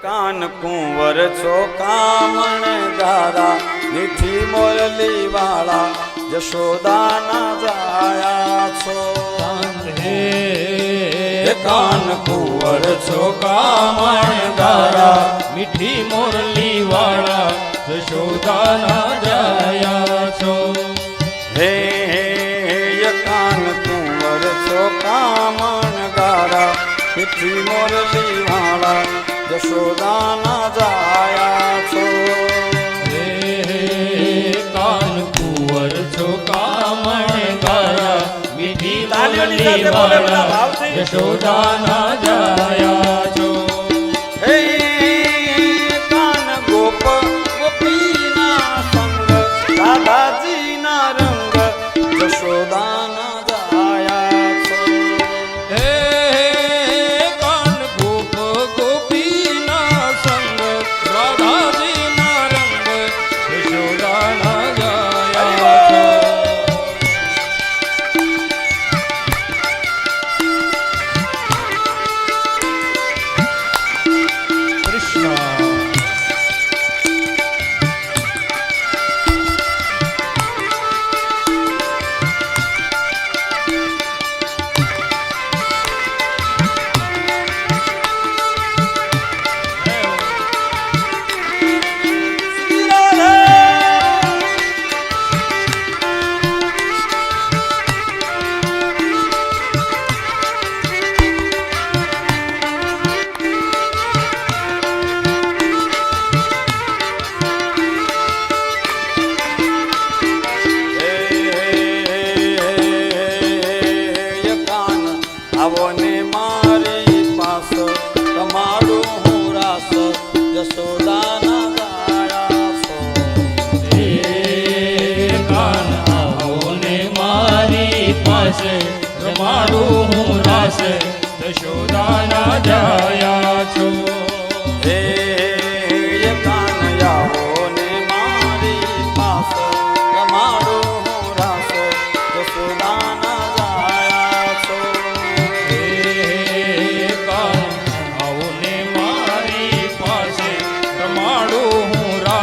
કાન કુંવર છો કામણ ગારા મીઠી મોરલી વાળા જશોદાના જાયા છો. હે કાન કુંવર છો કામણ ગારા મીઠી મોરલી વાળા જશોદાના જાયા છો. હે હે કાન કુંવર છો કામણ ગારા મીઠી મોરલી વાળા જશોદાના જાયા છો હે કાન કુંવર છો કામણ ગારા વિધિ બધા વાળા. જશોદાના જાયા છો હે કાન ગોપ ગોપીના મારી પાસે રમાડું હું રાસ યશોદાના